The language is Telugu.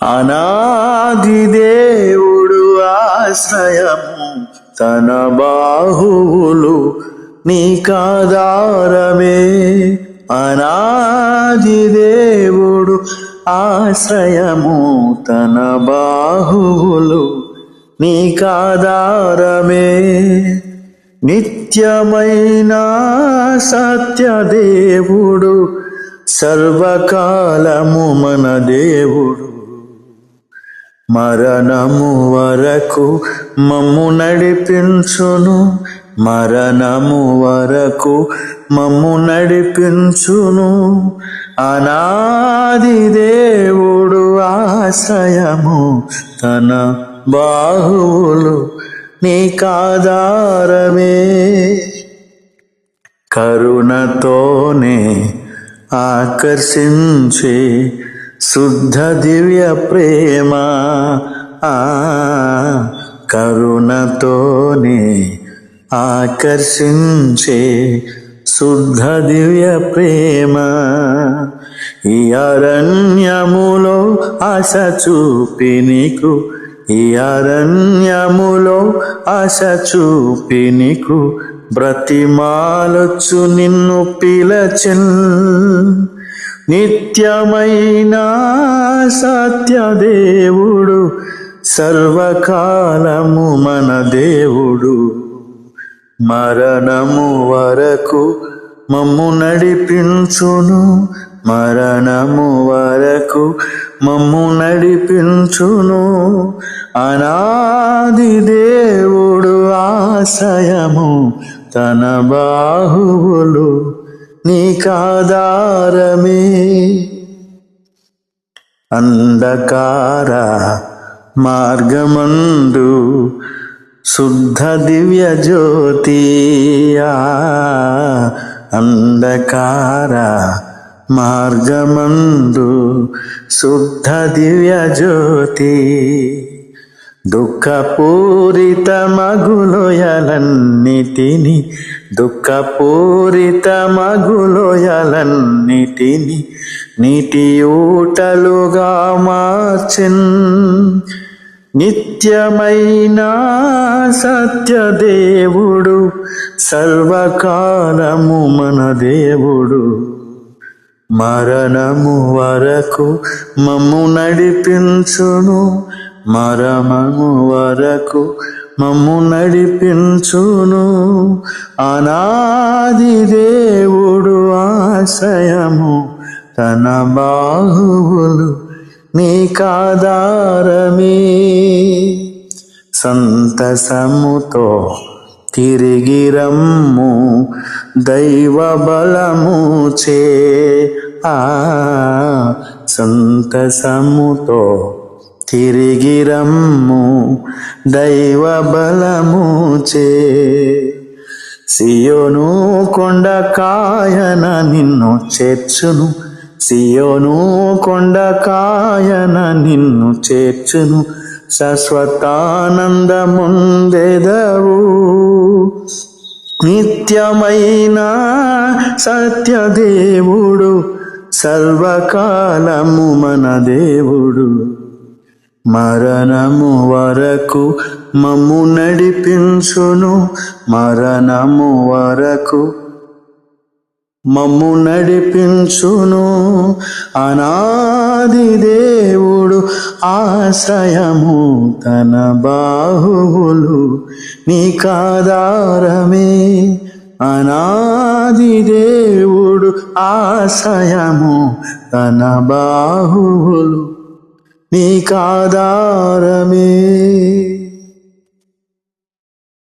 అనాది దేవుడు ఆశ్రయము తన బాహువులు నీకాధారమే అనాది దేవుడు ఆశ్రయము తన బాహువులు నీకాధారమే నిత్యమైన సత్యదేవుడు సర్వకాలము మన దేవుడు మరణము వరకు మమ్ము నడిపించును. మరణము వరకు మమ్ము నడిపించును. అనాది దేవుడు ఆశ్రయము తన బాహువులు నీకాధారమే కరుణతోనే ఆకర్షించే శుద్ధ దివ్య ప్రేమ ఆ కరుణతోనే ఆకర్షించే శుద్ధ దివ్య ప్రేమ ఈ అరణ్యములో ఆశ చూపి నీకు ఈ అరణ్యములో ఆశ చూపి నీకు బ్రతిమాలొచ్చు నిన్ను పిలచిన్. నిత్యమైన సత్యదేవుడు సర్వకాలము మన దేవుడు. మరణము వరకు మమ్ము నడిపించును మరణము వరకు మమ్ము నడిపించును. అనాది దేవుడు ఆశయము తన బాహువులు నీకాధారమే అంధకార మార్గమందు శుద్ధ దివ్య జ్యోతి. అంధకార మార్గమందు శుద్ధ దివ్య జ్యోతి. దుఃఖపూరిత మగులోయలన్నిటిని దుఃఖపూరిత మగులోయలన్నిటిని నీటి ఊటలుగా మార్చిన్. నిత్యమైన సత్యదేవుడు సర్వకాలము మన దేవుడు. మరణము వరకు మమ్ము నడిపించును మరమము వరకు మమ్ము నడిపించును. అనాది దేవుడు ఆశయము తన బాహువులు నీకాధారమే సంతసముతో తిరిగి రమ్ము దైవ బలము చే. ఆ సంతసముతో తిరిగి రమ్ము దైవ బలముచే సియోను కొండ కాయన నిన్ను చేర్చును సియోను కొండ కాయన నిన్ను చేర్చును శాశ్వతానందముందెదవు. నిత్యమైన సత్యదేవుడు సర్వకాలము మన దేవుడు. మరణము వరకు మమ్ము నడిపించును. మరణము వరకు మమ్ము నడిపించును. అనాది దేవుడు ఆశ్రయము తన బాహువులు నీకాధారమే అనాది దేవుడు ఆశ్రయము తన బాహువులు నీకాధారమే